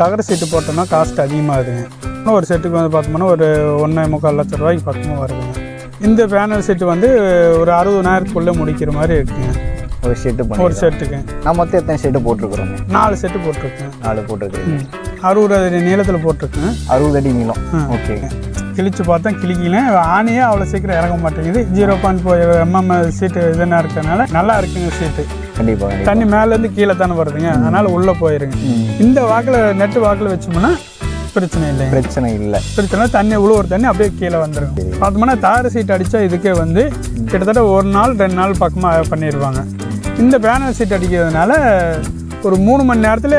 தகர சீட்டு போட்டோம்னா காஸ்ட் அதிகமாகுதுங்க இன்னும் ஒரு செட்டுக்கு வந்து பார்த்தோம்னா ஒரு ஒன்றே முக்கால் லட்ச ரூபாய்க்கு பக்கமாக வருதுங்க. இந்த பேனல் செட்டு வந்து ஒரு அறுபதாயிரத்துக்குள்ளே முடிக்கிற மாதிரி இருக்குங்க. ஒரு ஷெட்டு ஒரு செட்டுக்கு நான் மொத்தம் எத்தனை ஷெட்டு போட்டிருக்கிறோங்க? நாலு செட்டு போட்டிருக்கேன். நாலு போட்டிருக்கிறீங்க. அறுபது அடி நீளத்தில் போட்டிருக்கேன். அறுபது அடி நீளம். ஓகே. கிழிச்சு பார்த்தா கிழிக்கல. ஆணியே அவ்வளோ சீக்கிரம் இறங்க மாட்டேங்குது. Zero point four MM sheet இதுனா இருக்கறனால நல்லா இருக்குங்க சீட்டு கண்டிப்பாக தண்ணி மேலேருந்து கீழே தானே வருதுங்க? அதனால் உள்ளே போயிருங்க. இந்த வாக்கில் நெட்டு வாக்கில் வச்சோம்னா பிரச்சனை இல்லைங்க. பிரச்சனை இல்லை. பிரச்சனை தண்ணி உழுவுற தண்ணி அப்படியே கீழே வந்துடும் பார்த்தோம்னா தார சீட் அடித்தா இதுக்கே வந்து கிட்டத்தட்ட ஒரு நாள் ரெண்டு நாள் பக்கமாக பண்ணிடுவாங்க இந்த பேனர் சீட் அடிக்கிறதுனால ஒரு மூணு மணி நேரத்தில்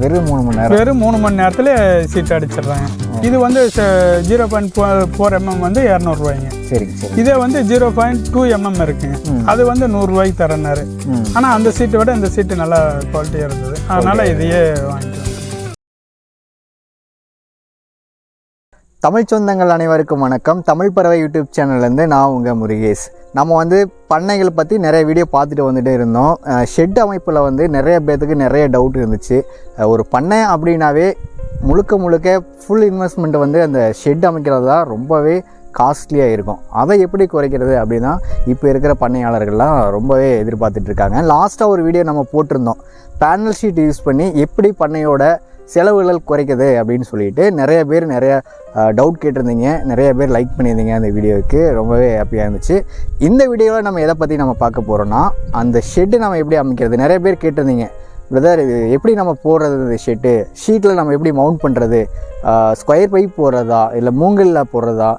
வெறும் மூணு மணி நேரம். வெறும் மூணு மணி நேரத்தில் சீட் அடிச்சிடுறாங்க. இது வந்து ஜீரோ பாயிண்ட் ஃபோர் எம்எம் வந்து இரநூறுவாய்ங்க. சரிங்க சரி இதே வந்து ஜீரோ பாயிண்ட் டூ எம்எம் இருக்குங்க அது வந்து நூறுரூவாய்க்கு தரனாரு ஆனால் அந்த சீட்டை விட இந்த சீட்டு நல்லா குவாலிட்டியாக இருந்தது. அதனால் இதையே வாங்கிக்கலாம் தமிழ் சொந்தங்கள் அனைவருக்கும் வணக்கம். தமிழ் பறவை யூடியூப் சேனல்லேருந்து நான் உங்கள் முருகேஷ். நம்ம வந்து பண்ணைகள் பற்றி நிறைய வீடியோ பார்த்துட்டு வந்துட்டே இருந்தோம். ஷெட் அமைப்பில் வந்து நிறைய பேர்த்துக்கு நிறைய டவுட் இருந்துச்சு. ஒரு பண்ணை அப்படின்னாவே முழுக்க முழுக்க ஃபுல் இன்வெஸ்ட்மெண்ட் வந்து அந்த ஷெட் அமைக்கிறது தான் ரொம்பவே காஸ்ட்லியாக இருக்கும். அதை எப்படி குறைக்கிறது அப்படின்னா இப்போ இருக்கிற பண்ணையாளர்கள்லாம் ரொம்பவே எதிர்பார்த்துட்டு இருக்காங்க லாஸ்ட்டாக ஒரு வீடியோ நம்ம போட்டிருந்தோம். பேனல் ஷீட் யூஸ் பண்ணி எப்படி பண்ணையோட செலவுகள் குறைக்குது அப்படின்னு சொல்லிட்டு நிறைய பேர் நிறைய டவுட் கேட்டிருந்தீங்க. நிறைய பேர் லைக் பண்ணியிருந்தீங்க அந்த வீடியோவுக்கு ரொம்பவே ஹாப்பியாக இருந்துச்சு. இந்த வீடியோவில் நம்ம எதை பற்றி நம்ம பார்க்க போகிறோம்னா அந்த ஷெட்டு நம்ம எப்படி அமைக்கிறது? நிறைய பேர் கேட்டிருந்தீங்க. பிரதர் இது எப்படி நம்ம போடுறது இந்த ஷெட்டு ஷீட்டில் நம்ம எப்படி மவுண்ட் பண்ணுறது ஸ்கொயர் பைப் போடுறதா? இல்லை மூங்கலில் போடுறதா?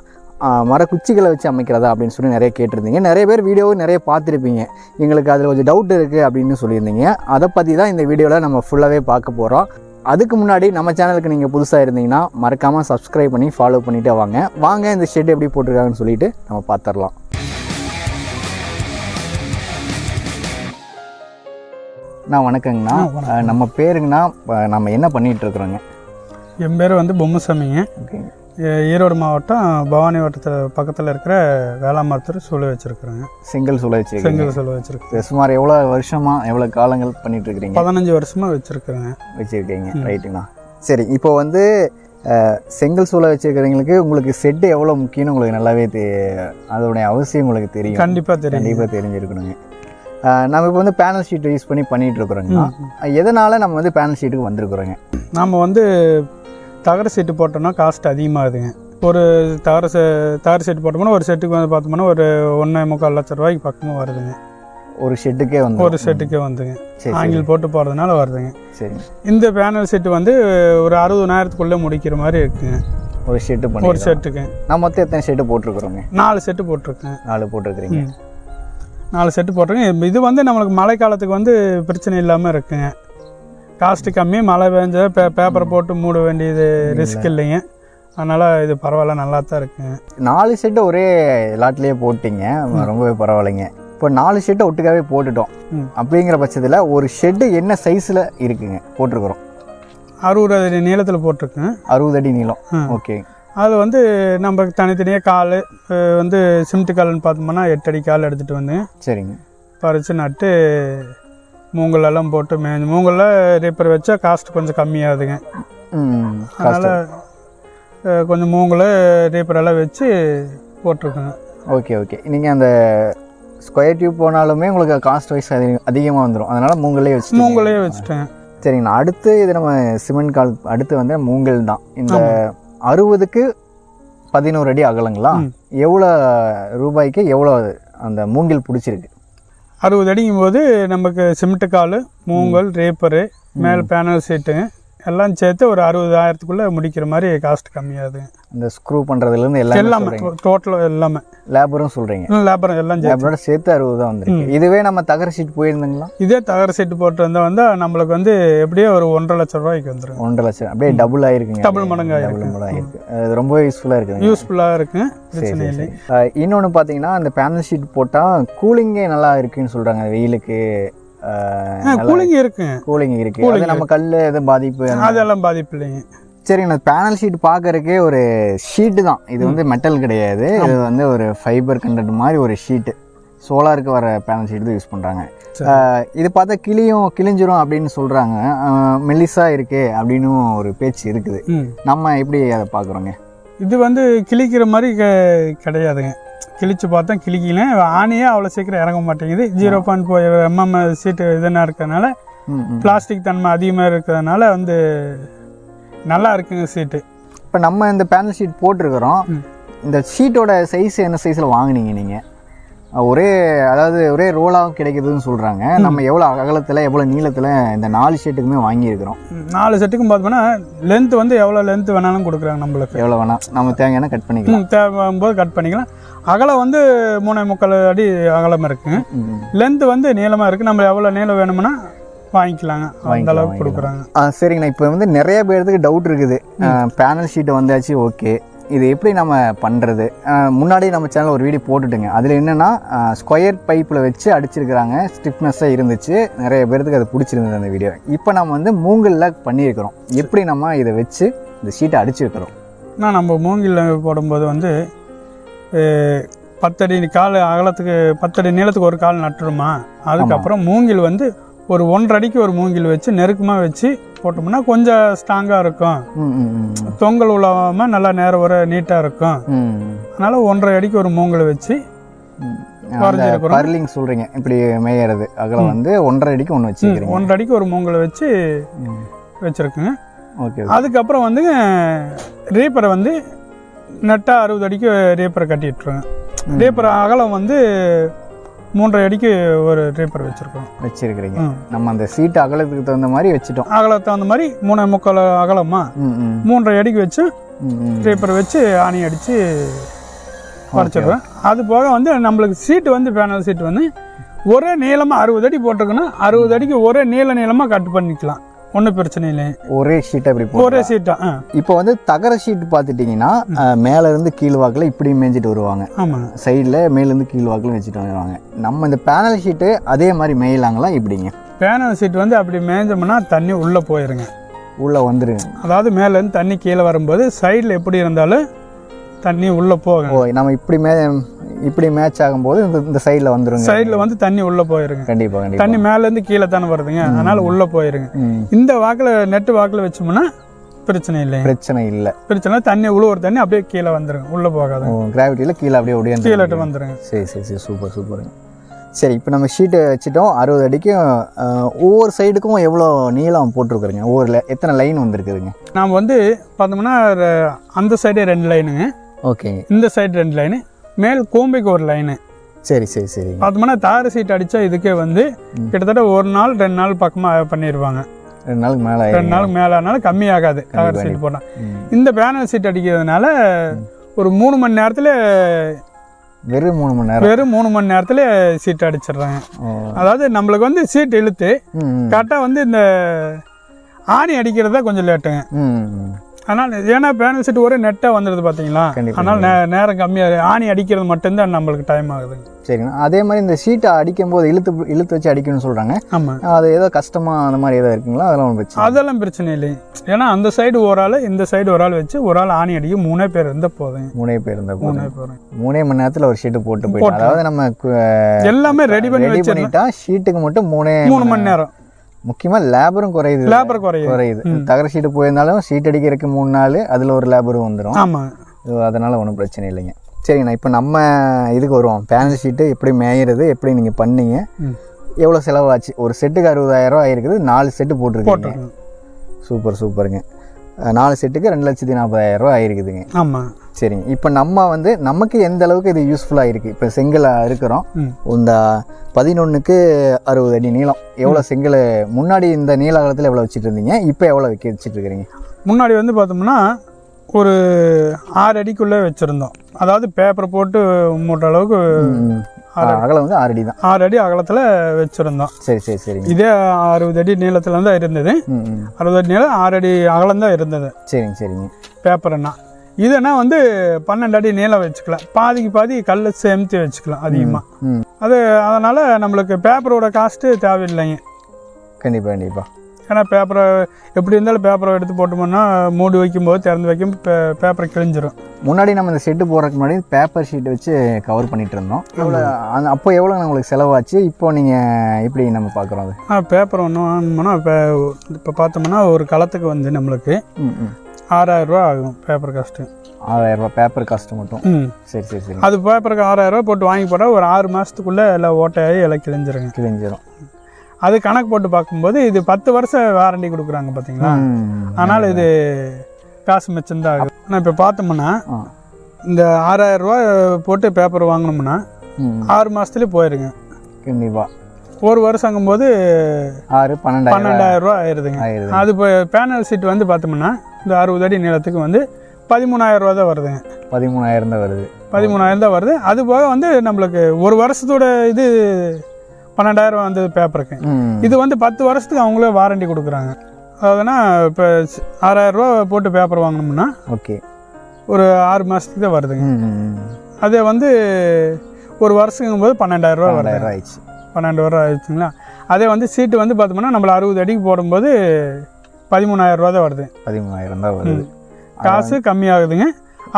மரக்குச்சிகளை வச்சு அமைக்கிறதா? அப்படின்னு சொல்லி நிறைய கேட்டிருந்தீங்க. நிறைய பேர் வீடியோவும் நிறைய பார்த்துருப்பீங்க. எங்களுக்கு அதில் கொஞ்சம் டவுட் இருக்குது அப்படின்னு சொல்லியிருந்தீங்க. அதை பற்றி தான் இந்த வீடியோவில் நம்ம ஃபுல்லாகவே பார்க்க போகிறோம் அதுக்கு முன்னாடி நம்ம சேனலுக்கு நீங்கள் புதுசாக இருந்தீங்கன்னா மறக்காமல் சப்ஸ்கிரைப் பண்ணி ஃபாலோ பண்ணிவிட்டு வாங்க. வாங்க இந்த ஷெட் எப்படி போட்டிருக்காங்கன்னு சொல்லிட்டு நம்ம பார்த்துடலாம். நான் வணக்கங்கண்ணா. நம்ம பேருங்கண்ணா நம்ம என்ன பண்ணிட்டு இருக்கிறோங்க? என் பேர் வந்து பொம்முசாமிங்க. ஈரோடு மாவட்டம் பவானி வட்டத்தில் பக்கத்தில் இருக்கிற வேளாமரத்தூர் சூளை வச்சுருக்குறேங்க. சிங்கிள் சுழற்சி செங்கல் சூளை வச்சுருக்கேன் சுமார் எவ்வளோ வருஷமா எவ்வளோ காலங்கள் பண்ணிட்டு இருக்கிறீங்க? பதினஞ்சு வருஷமாக வச்சுருக்குறேங்க. வச்சுருக்கீங்க. ரைட்டுங்கண்ணா. சரி இப்போ வந்து செங்கல் சூளை வச்சுருக்கிறவங்களுக்கு உங்களுக்கு செட்டு எவ்வளோ முக்கியம்னு உங்களுக்கு நல்லாவே தெ அதோடைய அவசியம் உங்களுக்கு தெரியும். கண்டிப்பாக தெரியும். கண்டிப்பாக தெரிஞ்சிருக்கணுங்க. நம்ம இப்போ வந்து பேனல் ஷீட் யூஸ் பண்ணி பண்ணிட்டு இருக்கிறோங்கண்ணா எதனால் நம்ம வந்து பேனல் ஷீட்டுக்கு வந்திருக்கிறோங்க? நாம் வந்து தகர சீட்டு போட்டோம்னா காஸ்ட் அதிகமாகுதுங்க. ஒரு தகர செ தகர சீட்டு போட்டோம்னா ஒரு செட்டுக்கு வந்து பார்த்தோம்னா ஒரு ஒன்றே முக்கால் லட்ச ரூபாய்க்கு பக்கமாக வருதுங்க. ஒரு ஷெட்டுக்கே வந்து ஒரு செட்டுக்கே வந்துங்க ஆங்கில் போட்டு போகிறதுனால வருதுங்க. சரி. இந்த பேனல் செட்டு வந்து ஒரு அறுபதாயிரத்துக்குள்ளே முடிக்கிற மாதிரி இருக்குங்க. ஒரு ஷெட்டு பண்ணி ஒரு செட்டுக்கு நான் மொத்தம் எத்தனை ஷெட்டு போட்டிருக்கிறோங்க? நாலு செட்டு போட்டிருக்கேன். நாலு போட்டிருக்கிறீங்க. நாலு செட்டு போட்டிருக்கேன். இது வந்து நம்மளுக்கு மழை காலத்துக்கு வந்து பிரச்சனை இல்லாமல் இருக்குங்க. காஸ்ட்டு கம்மி மழை பெஞ்சா பே பேப்பரை போட்டு மூட வேண்டியது ரிஸ்க் இல்லைங்க. அதனால் இது பரவாயில்ல நல்லா தான் இருக்குங்க. நாலு ஷெட்டு ஒரே லாட்லேயே போட்டிங்க. ரொம்பவே பரவாயில்லைங்க. இப்போ நாலு ஷெட்டை ஒட்டுக்காவே போட்டுட்டோம். ம். அப்படிங்கிற பட்சத்தில் ஒரு ஷெட்டு என்ன சைஸில் இருக்குங்க? போட்டிருக்கிறோம். அறுபது அடி நீளத்தில் போட்டிருக்கேன். அறுபது அடி நீளம். ஓகே அதில் வந்து நம்ம தனித்தனியாக கால் வந்து சிமெண்ட் கால்னு பார்த்தோம்னா எட்டு அடி கால் எடுத்துகிட்டு வந்து சரிங்க. பறித்து நட்டு மூங்கல் எல்லாம் போட்டு மேய்ஞ்சு மூங்கலில் ரீப்பர் வச்சா காஸ்ட் கொஞ்சம் கம்மியாகுதுங்க. அதனால் கொஞ்சம் மூங்கல் ரீப்பர் எல்லாம் வச்சு போட்டிருக்கேங்க. Okay okay. நீங்கள் அந்த ஸ்கொயர் டியூப் போனாலுமே உங்களுக்கு காஸ்ட் வைஸ் அதிக அதிகமாக வந்துடும் அதனால் மூங்கலே வச்சு மூங்கலையே வச்சுட்டேன். சரிங்கண்ணா அடுத்து இது நம்ம சிமெண்ட் கால் அடுத்து வந்து மூங்கல் தான். இந்த அறுபதுக்கு பதினோரு அடி அகலங்களா. எவ்வளோ ரூபாய்க்கு எவ்வளோ அந்த மூங்கில் பிடிச்சிருக்கு? அறுபது அடிக்கும் போது நமக்கு சிமெண்ட் கால் மூங்கல் ரேப்பரு மேல் பேனல் சீட்டுங்க. எல்லாம் சேர்த்து ஒரு அறுபதாயிரத்துக்குள்ளே முடிக்கிற மாதிரி காஸ்ட் கம்மியாகுதுங்க இந்த ஸ்க்ரூ பண்ணுறதுலேருந்து எல்லாமே எல்லாமே டோட்டல் எல்லாமே. லேபரும் சொல்கிறீங்க லேபரம் எல்லாம் சேர்த்து. லேபரோட சேர்த்து அறுபது தான் வந்திருக்கு. இதுவே நம்ம தகர ஷீட் போயிருந்தீங்களா? இதே தகர போட்டு வந்தால் வந்தால் நம்மளுக்கு வந்து எப்படியோ ஒரு ஒன்றரை லட்ச ரூபாய்க்கு வந்துடும் ஒன்றரை லட்சம் அப்படியே டபுள் ஆயிருக்குங்க. டபுள் இருக்கு மடங்கு ஆயிருக்கு. அது ரொம்ப யூஸ்ஃபுல்லாக இருக்குதுங்க. யூஸ்ஃபுல்லாக இருக்குங்க பிரச்சனை இல்லை. இன்னொன்று பார்த்தீங்கன்னா அந்த பேனல் ஷீட் போட்டால் கூலிங்கே நல்லா இருக்குன்னு சொல்கிறாங்க வெயிலுக்கு. கூலிங் இருக்குங்க கூலிங் இருக்கு. அது நம்ம கல் எதுவும் பாதிப்பு அதெல்லாம் பாதிப்பு இல்லைங்க. சரிங்க பேனல் ஷீட் பார்க்கறதுக்கே ஒரு ஷீட்டு தான். இது வந்து மெட்டல் கிடையாது. இது வந்து ஒரு ஃபைபர் கண்டென்ட் மாதிரி ஒரு ஷீட்டு சோலாருக்கு வர பேனல் ஷீட் தான் யூஸ் பண்ணுறாங்க. இது பார்த்தா கிளியும் கிழிஞ்சிரும் அப்படின்னு சொல்கிறாங்க மெல்லிசா இருக்கே அப்படின்னு ஒரு பேச்சு இருக்குது. நம்ம எப்படி அதை பார்க்குறோங்க? இது வந்து கிழிக்கிற மாதிரி கிடையாதுங்க. கிழிச்சு பார்த்தா கிழிக்கல. ஆணியே அவ்வளோ சீக்கிரம் இறங்க மாட்டேங்குது. Zero point four MM sheet இதுனா இருக்கிறதுனால பிளாஸ்டிக் தன்மை அதிகமாக இருக்கிறதுனால வந்து நல்லா இருக்குங்க சீட்டு. இப்போ நம்ம இந்த பேனல் ஷீட் போட்டிருக்கிறோம். இந்த ஷீட்டோட சைஸ் என்ன சைஸில் வாங்குனீங்க நீங்கள் ஒரே அதாவது ஒரே ரோலாக கிடைக்குதுன்னு சொல்கிறாங்க நம்ம எவ்வளோ அகலத்தில் எவ்வளோ நீளத்தில் இந்த நாலு ஷீட்டுக்குமே வாங்கியிருக்கிறோம். நாலு செட்டுக்கும் பார்த்தோம்னா லென்த் வந்து எவ்வளோ லென்த் வேணாலும் கொடுக்குறாங்க நம்மளுக்கு. எவ்வளோ வேணாம் நம்ம தேவையான கட் பண்ணிக்கலாம். தேவைப்படும் போது கட் பண்ணிக்கலாம். அகலம் வந்து மூணே முக்கால் அடி அகலம் இருக்குங்க ம். லென்த் வந்து நீளமாக இருக்குது நம்ம எவ்வளோ நீளம் வேணும்னா வாங்கிக்கலாங்க. அந்த அளவுக்கு கொடுக்குறாங்க. ஆ சரிங்கண்ணா. இப்போ வந்து நிறைய பேர்த்துக்கு டவுட் இருக்குது. பேனல் ஷீட் வந்தாச்சு ஓகே இது எப்படி நம்ம பண்ணுறது முன்னாடி நம்ம சேனல் ஒரு வீடியோ போட்டுட்டுங்க. அதில் என்னென்னா ஸ்கொயர் பைப்பில் வச்சு அடிச்சிருக்கிறாங்க. ஸ்டிஃப்னஸ்ஸாக இருந்துச்சு. நிறைய பேர்த்துக்கு அது பிடிச்சிருந்தது அந்த வீடியோ இப்போ நம்ம வந்து மூங்கலில் பண்ணியிருக்கிறோம். எப்படி நம்ம இதை வச்சு இந்த ஷீட்டை அடிச்சிருக்கிறோம்? நான் நம்ம மூங்கில் போடும்போது வந்து பத்தடி கால் அகலத்துக்கு பத்தடி நீளத்துக்கு ஒரு கால் நட்டுருமா? அதுக்கப்புறம் மூங்கில் வந்து ஒரு ஒன்றரை அடிக்கு ஒரு மூங்கில் வச்சு நெருக்கமாக வச்சு போட்டோம்னா கொஞ்சம் ஸ்ட்ராங்காக இருக்கும். தொங்கல் உழவாமல் நல்லா நேரம் வர நீட்டாக இருக்கும். அதனால் ஒன்றரை அடிக்கு ஒரு மூங்கில் வச்சு. பர்லிங் சொல்கிறீங்க இப்படி மேயறது. அகலம் வந்து ஒன்றரை அடிக்கு ஒன்று வச்சுக்கிறீங்க ஒன்றரை அடிக்கு ஒரு மூங்கில் வச்சு. வச்சுருக்குங்க. ஓகே அதுக்கப்புறம் வந்துங்க ரீப்பரை வந்து நெட்டாக அறுபது அடிக்கு ரீப்பரை கட்டிட்டுருங்க. ரீப்பர் அகலம் வந்து மூன்றரை அடிக்கு ஒரு ரீப்பர் வச்சுருக்கோம். வச்சிருக்கிறீங்க. நம்ம அந்த சீட்டு அகலத்துக்கு தகுந்த மாதிரி வச்சுட்டோம். அகலத்தை தகுந்த மாதிரி மூணு முக்கால் அகலமா ம் ம். மூன்றரை அடிக்கு வச்சு ம் ம். ரீப்பர் வச்சு ஆணி அடித்து உடச்சிடுவேன் அது போக வந்து நம்மளுக்கு சீட்டு வந்து பேனல் சீட்டு வந்து ஒரே நீளமாக அறுபது அடி போட்டிருக்கணும் அறுபது அடிக்கு ஒரே நீள நீளமாக கட் பண்ணிக்கலாம். ஒன்றும் பிரச்சனை இல்லை ஒரே ஷீட்டை இப்படி போ ஒரே சீட்டா ஆ இப்போ வந்து தகர ஷீட் பார்த்துட்டிங்கன்னா மேல இருந்து கீழ் வாக்கில் இப்படி மேய்ஞ்சிட்டு வருவாங்க. ஆமாங்க சைடில் மேலேருந்து கீழ் வாக்கில் வச்சுட்டு வருவாங்க. நம்ம இந்த பேனல் ஷீட்டு அதே மாதிரி மேயலாங்களா இப்படிங்க பேனல் சீட் வந்து அப்படி மேய்ஞ்சோம்னா தண்ணி உள்ளே போயிருங்க. உள்ளே வந்துருங்க. அதாவது மேலேருந்து தண்ணி கீழே வரும்போது சைடில் எப்படி இருந்தாலும் தண்ணி உள்ளே போகும். நம்ம இப்படி மே இப்படி மேட்ச் ஆகும்போது இந்த இந்த சைடில் வந்துருங்க. சைடில் வந்து தண்ணி உள்ளே போயிருங்க. கண்டிப்பாக கண்டிப்பாக தண்ணி மேலேருந்து கீழே தானே வருதுங்க. அதனால உள்ளே போயிருங்க. இந்த வாக்கில் நெட்டு வாக்கில் வச்சோம்னா பிரச்சனை இல்லைங்க. பிரச்சனை இல்லை. பிரச்சனை இல்லை, தண்ணி உழுவுற தண்ணி அப்படியே கீழே வந்துருங்க. உள்ளே போகாதுங்க கிராவிட்டியில் கீழே அப்படியே ஒடியாந்து கீழே வந்துருங்க. சரி சரி சரி. சூப்பர் சூப்பருங்க சரி இப்போ நம்ம ஷீட்டை வச்சுட்டோம். அறுபது அடிக்கும் ஒவ்வொரு சைடுக்கும் எவ்வளோ நீளம் போட்டிருக்குறீங்க? ஒவ்வொரு எத்தனை லைன் வந்திருக்குதுங்க? நாம் வந்து பார்த்தோம்னா அந்த சைடு ரெண்டு லைனுங்க ஓகேங்க இந்த சைடு ரெண்டு லைனு மேல் கோம்பைக்கு ஒரு லைனு சரி சரி சரிங்க பார்த்தோம்னா தார் சீட் அடித்தா இதுக்கே வந்து கிட்டத்தட்ட ஒரு நாள் ரெண்டு நாள் பக்கமாக பண்ணிடுவாங்க ரெண்டு நாளுக்கு மேலே ரெண்டு நாளுக்கு மேலே ஆனாலும் கம்மியாகாது கவர் சீட் போட்டால் இந்த பேனல் சீட் அடிக்கிறதுனால ஒரு மூணு மணி நேரத்தில் வெறும் மூணு மணி நேரம். வெறும் மூணு மணி நேரத்தில் சீட் அடிச்சிடுறாங்க. அதாவது நம்மளுக்கு வந்து சீட் இழுத்து. கரெக்டாக வந்து இந்த ஆணி அடிக்கிறது தான் கொஞ்சம் லேட்டுங்க. ஆனால் ஏன்னா பேனல் சீட் ஒரே நெட்டாக வந்துடுது பார்த்தீங்களா. அதனால் நே நேரம் கம்மியாக ஆணி அடிக்கிறது மட்டும்தான் நம்மளுக்கு டைம் ஆகுதுங்க சரிங்க. அதே மாதிரி இந்த ஷீட்டை அடிக்கும் போது இழுத்து இழுத்து வச்சு அடிக்கணும்னு சொல்கிறாங்க ஆமாம் அது ஏதோ கஷ்டமா அந்த மாதிரி ஏதோ இருக்குங்களா? அதெல்லாம் வச்சு அதெல்லாம் பிரச்சனை இல்லை ஏன்னா அந்த சைடு ஒரு ஆள் இந்த சைடு ஒரு ஆள் வச்சு ஒரு ஆள் ஆணி அடிக்க மூணே பேர் இருந்தால் போதுங்க மூணே பேர் இருந்தா போதும். மூணே பேர். மூணே மணி நேரத்தில் ஒரு ஷீட்டு போட்டு போயிட்டோம் அதாவது நம்ம எல்லாமே ரெடி பண்ணி ரெடி பண்ணிட்டா ஷீட்டுக்கு மட்டும் மூணே மூணு மணி நேரம். முக்கியமாக லேபரும் குறையுது. லேபர் குறையும் குறையுது. தகர ஷீட்டு போயிருந்தாலும் ஷீட் அடிக்கிறதுக்கு மூணு நாள் அதில் ஒரு லேபரும் வந்துடும் ஆமாம் அதனால் ஒன்றும் பிரச்சனை இல்லைங்க. சரிங்கண்ணா இப்போ நம்ம இதுக்கு வருவோம். பேனல் ஷீட்டு எப்படி மேயிறது எப்படி நீங்கள் பண்ணீங்க. எவ்வளோ செலவாச்சு? ஒரு செட்டுக்கு அறுபதாயிரம் ஆயிருக்குது நாலு செட்டு போட்டிருக்கீங்க. சூப்பர் சூப்பருங்க. நாலு செட்டுக்கு ரெண்டு லட்சத்தி நாற்பதாயிரம் ரூபா ஆயிருக்குதுங்க. ஆமாம் சரிங்க. இப்போ நம்ம வந்து நமக்கு எந்த அளவுக்கு இது யூஸ்ஃபுல்லாக இருக்குது இப்போ செங்கலை இருக்கிறோம். இந்த பதினொன்றுக்கு அறுபது அடி நீளம். எவ்வளோ செங்கல் முன்னாடி இந்த நீள காலத்தில் எவ்வளோ வச்சுட்டு இருந்தீங்க இப்போ எவ்வளோ வைக்க வச்சுட்டு இருக்கிறீங்க முன்னாடி வந்து பார்த்தோம்னா ஒரு ஆறு அடிக்குள்ளே வச்சுருந்தோம். அதாவது பேப்பர் போட்டு மூட்டுற அளவுக்கு. அகலம் வந்து ஆறு அடி தான் ஆறு அடி அகலத்தில் வச்சுருந்தோம். சரி சரி சரிங்க. இதே அறுபது அடி நீளத்தில் தான் இருந்தது அறுபது அடி நீளம் ஆறு அடி அகலம் தான் இருந்தது. சரிங்க சரிங்க. பேப்பர்னா இதுனா வந்து பன்னெண்டு அடி நீளம் வச்சுக்கலாம். பாதிக்கு பாதி கல் சேமித்து வச்சுக்கலாம் அதிகமாக அது அதனால் நம்மளுக்கு பேப்பரோட காஸ்ட்டு தேவையில்லைங்க. கண்டிப்பாக கண்டிப்பாக ஏன்னா பேப்பரை எப்படி இருந்தாலும் பேப்பரை எடுத்து போட்டோம்னா மூடி வைக்கும்போது திறந்து வைக்கும் பேப்பரை கிழிஞ்சிரும். முன்னாடி நம்ம இந்த ஷெட்டு போடுறதுக்கு முன்னாடி பேப்பர் ஷீட் வச்சு கவர் பண்ணிட்டு இருந்தோம். எவ்வளோ அப்போ எவ்வளோ உங்களுக்கு செலவாச்சு? இப்போ நீங்கள் எப்படி நம்ம பார்க்குறோம் அது? ஆ பேப்பர் ஒன்று வாங்கணும்னா இப்போ இப்போ பார்த்தோம்னா ஒரு களத்துக்கு வந்து நம்மளுக்கு ஆறாயிரரூவா ஆகும் பேப்பர் காஸ்ட்டு ஆறாயிரம் ரூபாய் பேப்பர் காஸ்ட் மட்டும் சரி சரி சரி. அது பேப்பருக்கு ஆறாயிரரூவா போட்டு வாங்கி போட்டால் ஒரு ஆறு மாதத்துக்குள்ளே எல்லாம் ஓட்டையாகி எல்லாம் கிழிஞ்சிருங்க. கிழிஞ்சிரும். அது கணக்கு போட்டு பார்க்கும்போது இது பத்து வருஷம் வாரண்டி கொடுக்குறாங்க பார்த்தீங்களா. அதனால் இது காசு மிச்சம்தான் ஆகும் ஆனால் இப்போ பார்த்தோம்னா. இந்த ஆறாயிரம் ரூபா போட்டு பேப்பர் வாங்கினோம்னா ஆறு மாதத்துலேயே போயிருங்க. கண்டிப்பா. ஒரு வருஷங்கும்போது ஆறு பன்னெண்டாயிரம். பன்னெண்டாயிரம் ரூபா ஆயிடுதுங்க ஆயிடுது அது இப்போ பேனல் சீட் வந்து பார்த்தோம்னா இந்த அறுபது அடி நீளத்துக்கு வந்து பதிமூணாயிரம் ரூபா தான் வருதுங்க. பதிமூணாயிரம் தான் வருது. பதிமூணாயிரம் தான் வருது. அது போக வந்து நம்மளுக்கு ஒரு வருஷத்தோட இது பன்னெண்டாயிரம் வந்தது பேப்பருக்கு இது வந்து பத்து வருஷத்துக்கு அவங்களே வாரண்டி கொடுக்குறாங்க. அதாவதுன்னா இப்போ ஆறாயிரம் ரூபா போட்டு பேப்பர் வாங்கினோம்னா ஓகே. ஒரு ஆறு மாதத்துக்கு தான் வருதுங்க. அதே வந்து ஒரு வருஷங்கும் போது பன்னெண்டாயிரம் ரூபா வருது ஆயிடுச்சு. பன்னெண்டு ரூபா ஆயிடுச்சுங்களா? அதே வந்து சீட்டு வந்து பார்த்தோம்னா நம்மள அறுபது அடிக்கு போடும்போது பதிமூணாயிரம் ரூபா தான் வருது. பதிமூணாயிரம் தான் வருது. காசு கம்மியாகுதுங்க.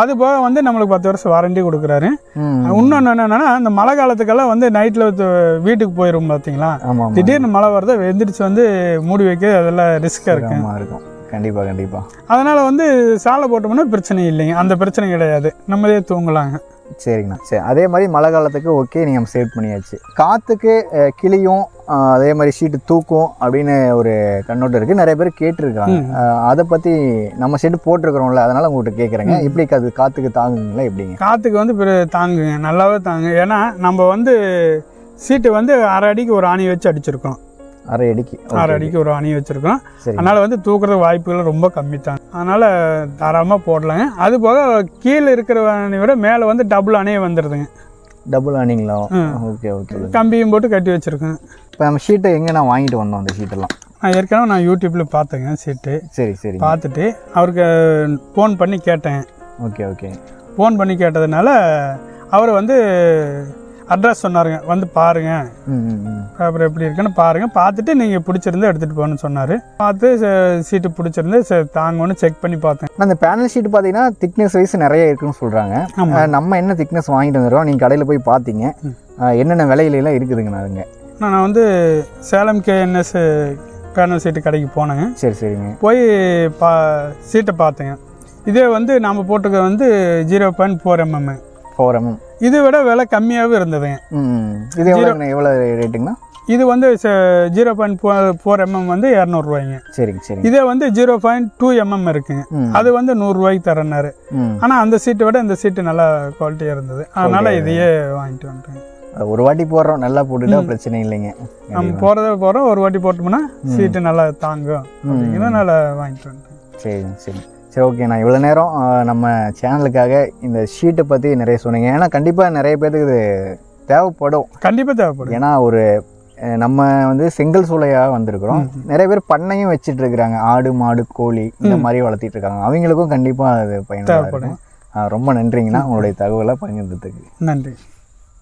அது போக வந்து நம்மளுக்கு பத்து வருஷம் வாரண்டி கொடுக்குறாரு. இன்னொன்று என்னென்னா இந்த மழை காலத்துக்கெல்லாம் வந்து நைட்டில் வீட்டுக்கு போயிடும் பார்த்தீங்களா திடீர்னு மழை வருது எந்திரிச்சு வந்து மூடி வைக்க அதெல்லாம் ரிஸ்க்காக இருக்கும். கண்டிப்பாக கண்டிப்பாக அதனால் வந்து சாலை போட்டோம்னா பிரச்சனை இல்லைங்க. அந்த பிரச்சனை கிடையாது. நம்மளே தூங்கலாங்க. சரிங்கண்ணா. சரி அதே மாதிரி மழை காலத்துக்கு ஓகே நீங்கள் சேவ் பண்ணியாச்சு. காற்றுக்கு கிளியும் அதே மாதிரி ஷீட்டு தூக்கும் அப்படின்னு ஒரு கண்ணோட்டம் இருக்குது நிறைய பேர் கேட்டிருக்காங்க. அதை பற்றி நம்ம ஷெட்டு போட்டிருக்கிறோம்ல அதனால் உங்கள்கிட்ட கேட்குறேங்க எப்படி அது காற்றுக்கு தாங்குங்களா எப்படிங்க? காற்றுக்கு வந்து பிற தாங்குங்க. நல்லாவே தாங்கு. ஏன்னா நம்ம வந்து சீட்டு வந்து அரை அடிக்கு ஒரு ஆணி வச்சு அடிச்சிருக்கோம். அரை அடிக்கு. அரை அடிக்கு ஒரு ஆணி வச்சிருக்கோம். சரி. அதனால வந்து தூக்குறதுக்கு வாய்ப்புகள் ரொம்ப கம்மி தான் அதனால தாராளமாக போடலாங்க. அது போக கீழே இருக்கிற அணை விட மேலே வந்து டபுள் அணையே வந்துடுதுங்க டபுள் ஆனிங்களா ம். Okay okay. கம்பியும் போட்டு கட்டி வச்சிருக்கேன். இப்போ நம்ம ஷீட்டை எங்கே நான் வாங்கிட்டு வந்தோம் அந்த ஷீட்டெல்லாம் நான் ஏற்கனவே நான் யூடியூப்பில் பார்த்தேங்க சீட்டு சரி சரி. பார்த்துட்டு அவருக்கு ஃபோன் பண்ணி கேட்டேன். Okay okay. ஃபோன் பண்ணி கேட்டதுனால அவர் வந்து அட்ரஸ் சொன்னாருங்க. வந்து பாருங்க. ம் ம், ம். பேப்பர் எப்படி இருக்குன்னு பாருங்க. பார்த்துட்டு நீங்கள் பிடிச்சிருந்து எடுத்துகிட்டு போகணும்னு சொன்னார். பார்த்து சீட்டு பிடிச்சிருந்து சரி தாங்கன்னு செக் பண்ணி பார்த்தேன். இந்த பேனல் ஷீட் பார்த்தீங்கன்னா திக்னஸ் வைஸ் நிறைய இருக்குன்னு சொல்கிறாங்க ஆமாம் நம்ம என்ன திக்னஸ் வாங்கிட்டு வந்துடுறோம் நீங்கள் கடையில் போய் பார்த்தீங்க. என்னென்ன விலையில எல்லாம் இருக்குதுங்கண்ணா அதுங்க நான் வந்து சேலம் கேஎன்எஸ் பேனல் சீட்டு கடைக்கு போனேங்க. சரி சரிங்க. போய் பா சீட்டை பார்த்தேங்க. இதே வந்து நாம் போட்டுக்க வந்து zero point four mm four mm இதை விட விலை கம்மியாகவே இருந்ததுங்க. இது எவ்வளோ எவ்வளோ ரேட்டுங்கண்ணா? இது வந்து ஜீரோ பாயிண்ட் ஃபோர் எம்எம் வந்து இரநூறுவாய்ங்க சரிங்க சரிங்க. இதே வந்து ஜீரோ பாயிண்ட் டூ எம்எம் இருக்குங்க. அது வந்து நூறுரூவாய்க்கு தரேன்னாரு. ம். ஆனால் அந்த சீட்டை விட இந்த சீட்டு நல்லா குவாலிட்டியாக இருந்தது. அதனால இதையே வாங்கிட்டு வந்துட்டேன். ஒரு வாட்டி போடுறோம் நல்லா போட்டுட்டா பிரச்சனை இல்லைங்க. நம்ம போகிறத போகிறோம் ஒரு வாட்டி போட்டோம்னா சீட்டு நல்லா தாங்கும். அப்படிங்கிறதுனால வாங்கிட்டு வந்துட்டேன். சரிங்க சரி சரி ஓகே நான் இவ்வளோ நேரம் நம்ம சேனலுக்காக இந்த ஷீட்டை பற்றி நிறைய சொன்னீங்க. ஏன்னா கண்டிப்பாக நிறைய பேருக்கு இது தேவைப்படும். கண்டிப்பாக தேவைப்படும். ஏன்னா ஒரு நம்ம வந்து செங்கல் சூளையாக வந்திருக்கிறோம். நிறைய பேர் பண்ணையும் வச்சிட்டு இருக்கிறாங்க. ஆடு மாடு கோழி இந்த மாதிரி வளர்த்திட்டு இருக்காங்க. அவங்களுக்கும் கண்டிப்பாக அது அஹ், ரொம்ப நன்றிங்கண்ணா. உங்களுடைய தகவலை பகிர்ந்ததுக்கு. நன்றி.